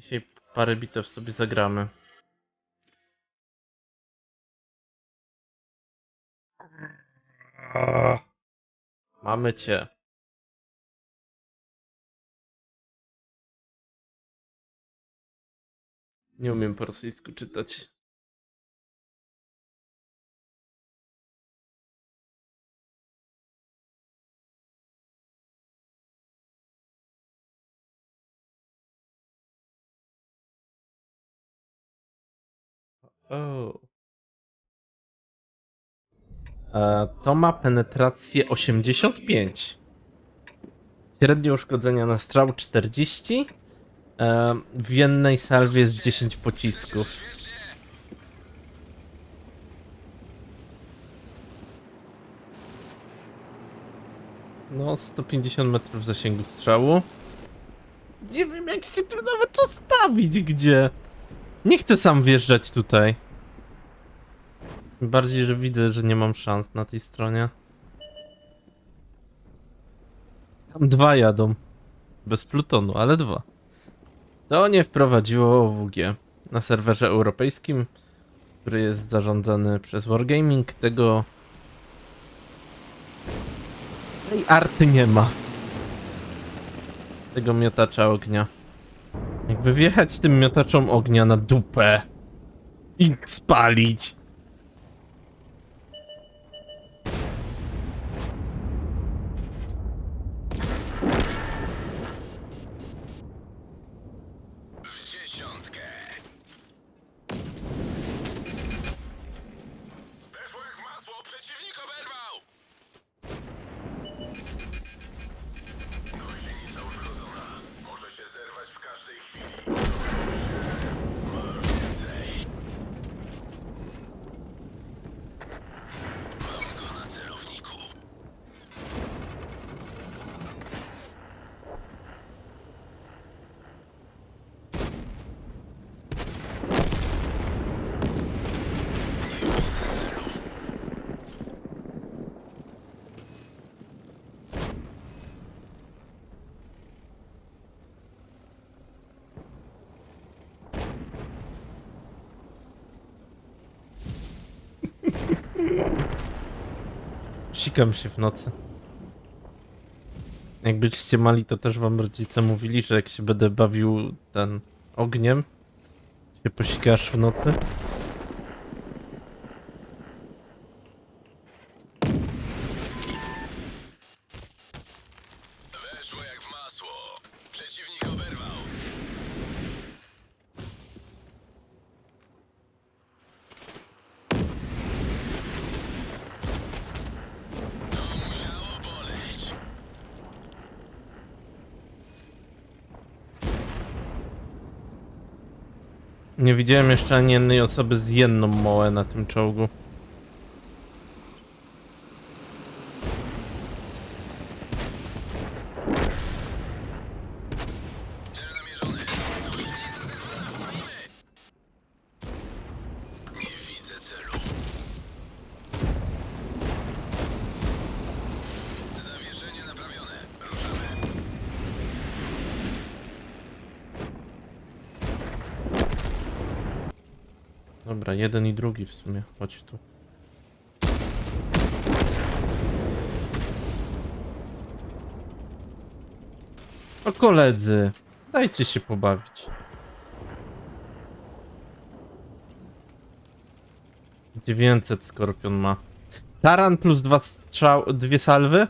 Dzisiaj parę bitew sobie zagramy. Mamy cię. Nie umiem po rosyjsku czytać. E, to ma penetrację 85. Średnie uszkodzenia na strzał 40. E, w jednej salwie jest 10 pocisków. No, 150 metrów zasięgu strzału. Nie wiem, jak się tu nawet ustawić, gdzie. Nie chcę sam wjeżdżać tutaj. Bardziej, że widzę, że nie mam szans na tej stronie. Tam dwa jadą. Bez plutonu, ale dwa. To nie wprowadziło OWG na serwerze europejskim, który jest zarządzany przez Wargaming. Tego. Tej arty nie ma. Tego miotacza ognia. Jakby wjechać tym miotaczom ognia na dupę i spalić. Sikam się w nocy. Jakbyście mali, to też wam rodzice mówili, że jak się będę bawił ten ogniem, się posikasz w nocy. Weszło jak w masło. Przeciwnik oberwał. To musiało boleć. Nie widziałem jeszcze ani jednej osoby z jedną mołę na tym czołgu. Dobra, jeden i drugi w sumie. Chodź tu. O koledzy, dajcie się pobawić. Dziewięćset Skorpion ma. Taran plus dwa strzał, dwie salwy?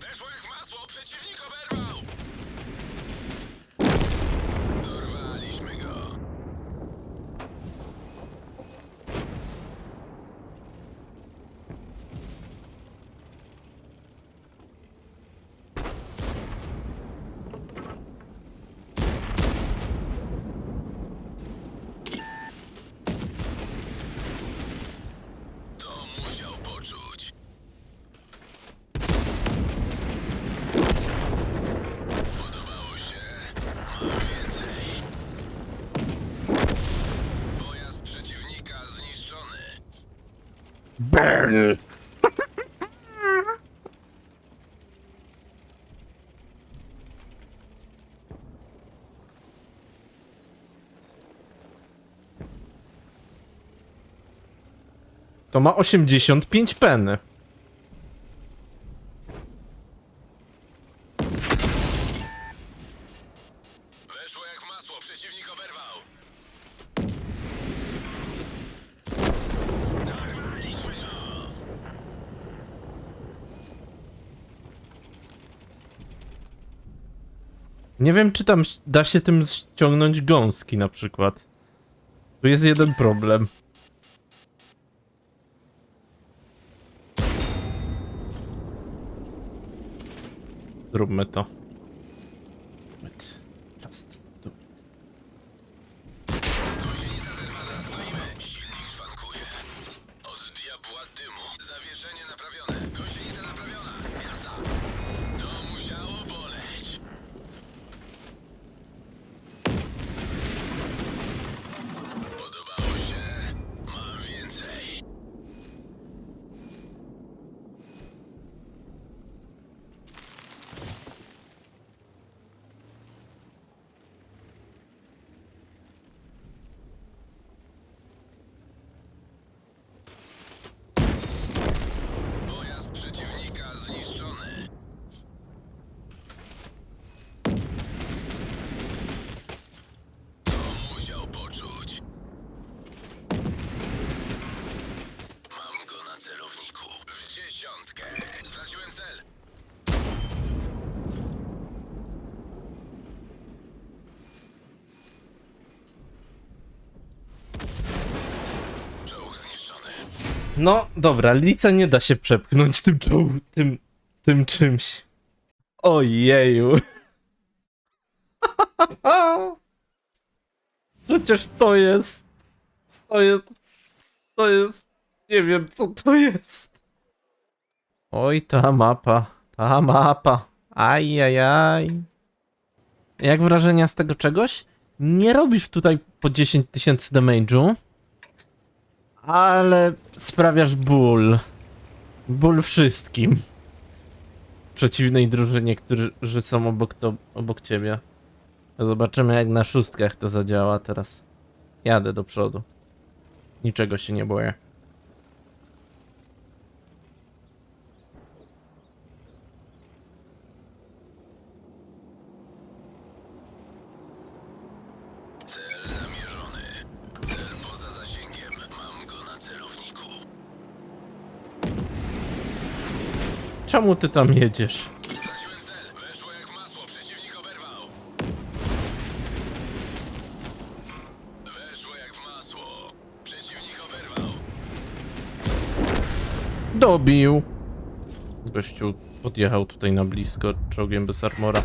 Weszło jak w masło, przeciwnik oberwał! Dorwaliśmy go. To ma 85 peny. Weszło jak w masło, przeciwnik oberwał. Narwaliśmy go. Nie wiem, czy tam da się tym ściągnąć gąski na przykład. Tu jest jeden problem. Zróbmy to. No, dobra, Lica nie da się przepchnąć tym tym, tym czymś. Ojeju. Przecież to jest, to jest, to jest, nie wiem co to jest. Oj, ta mapa, ta mapa, ajajaj. Jak wrażenia z tego czegoś? Nie robisz tutaj po 10 tysięcy damage'u. Ale sprawiasz ból. Ból wszystkim. Przeciwnej drużynie, którzy są obok, to, obok ciebie. Zobaczymy jak na szóstkach to zadziała teraz. Jadę do przodu. Niczego się nie boję. Czemu ty tam jedziesz? Dobił. Gościu podjechał tutaj na blisko czołgiem bez armora.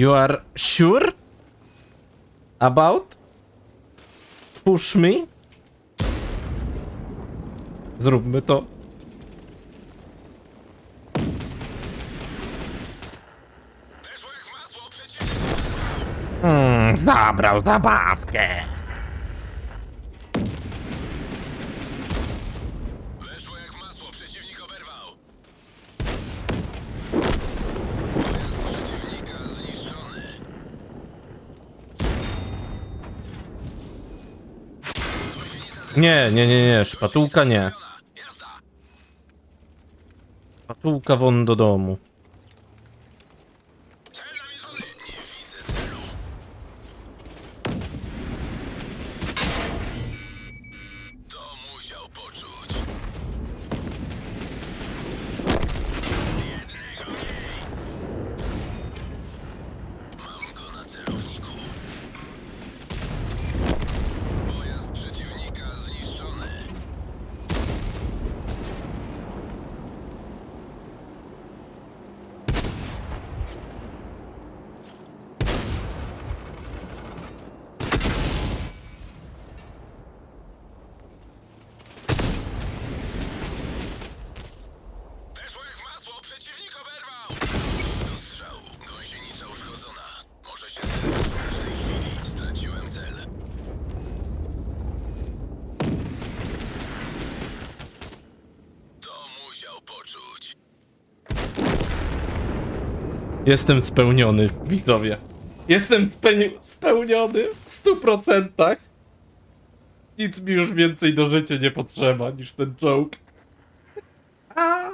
You are sure? About? Push me? Zróbmy to. Hmm, zabrał zabawkę. Nie, nie, nie, nie, szpatułka nie. Szpatułka won do domu. Jestem spełniony, widzowie. Jestem spełni- spełniony w 100%. Nic mi już więcej do życia nie potrzeba niż ten joke. A.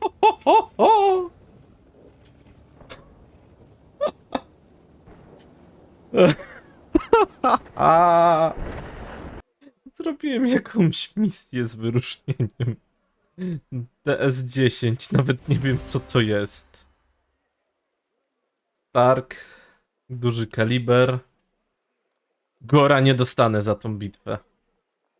Ho, ho, ho. Zrobiłem jakąś misję z wyróżnieniem. DS10, nawet nie wiem co to jest. Stark, duży kaliber. Gora nie dostanę za tą bitwę.